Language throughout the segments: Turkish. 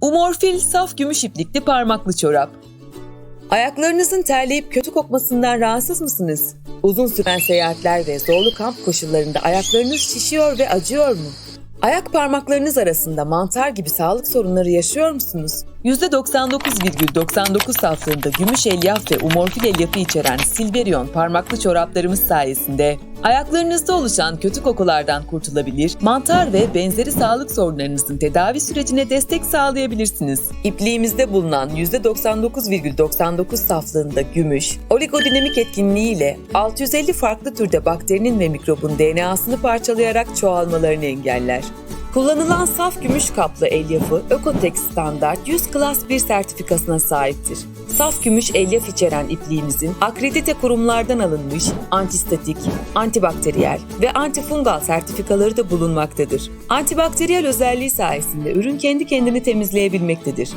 Umorfil saf gümüş iplikli parmaklı çorap. Ayaklarınızın terleyip kötü kokmasından rahatsız mısınız? Uzun süren seyahatler ve zorlu kamp koşullarında ayaklarınız şişiyor ve acıyor mu? Ayak parmaklarınız arasında mantar gibi sağlık sorunları yaşıyor musunuz? %99,99 saflığında gümüş elyaf ve umorfil elyafı içeren Silverion parmaklı çoraplarımız sayesinde ayaklarınızda oluşan kötü kokulardan kurtulabilir, mantar ve benzeri sağlık sorunlarınızın tedavi sürecine destek sağlayabilirsiniz. İpliğimizde bulunan %99,99 saflığında gümüş, oligodinamik etkinliğiyle 650 farklı türde bakterinin ve mikrobun DNA'sını parçalayarak çoğalmalarını engeller. Kullanılan saf gümüş kaplı elyafı Ökotex Standart 100 Class 1 sertifikasına sahiptir. Saf gümüş elyaf içeren ipliğimizin akredite kurumlardan alınmış antistatik, antibakteriyel ve antifungal sertifikaları da bulunmaktadır. Antibakteriyel özelliği sayesinde ürün kendi kendini temizleyebilmektedir.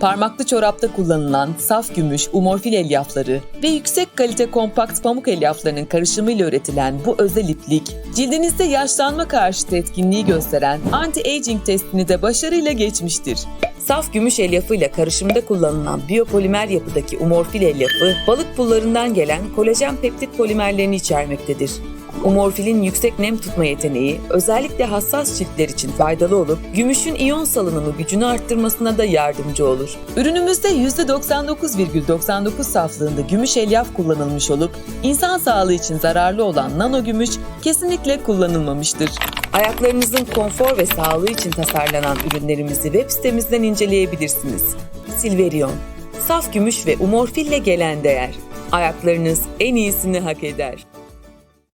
Parmaklı çorapta kullanılan saf gümüş, umorfil elyafları ve yüksek kalite kompakt pamuk elyaflarının karışımıyla üretilen bu özel iplik, cildinizde yaşlanma karşıtı etkinliği gösteren anti-aging testini de başarıyla geçmiştir. Saf gümüş elyafıyla karışımda kullanılan biyopolimer yapıdaki umorfil elyafı, balık pullarından gelen kolajen peptit polimerlerini içermektedir. Umorfilin yüksek nem tutma yeteneği özellikle hassas ciltler için faydalı olup gümüşün iyon salınımı gücünü arttırmasına da yardımcı olur. Ürünümüzde %99,99 saflığında gümüş elyaf kullanılmış olup insan sağlığı için zararlı olan nano gümüş kesinlikle kullanılmamıştır. Ayaklarınızın konfor ve sağlığı için tasarlanan ürünlerimizi web sitemizden inceleyebilirsiniz. Silverion, saf gümüş ve umorfille gelen değer. Ayaklarınız en iyisini hak eder.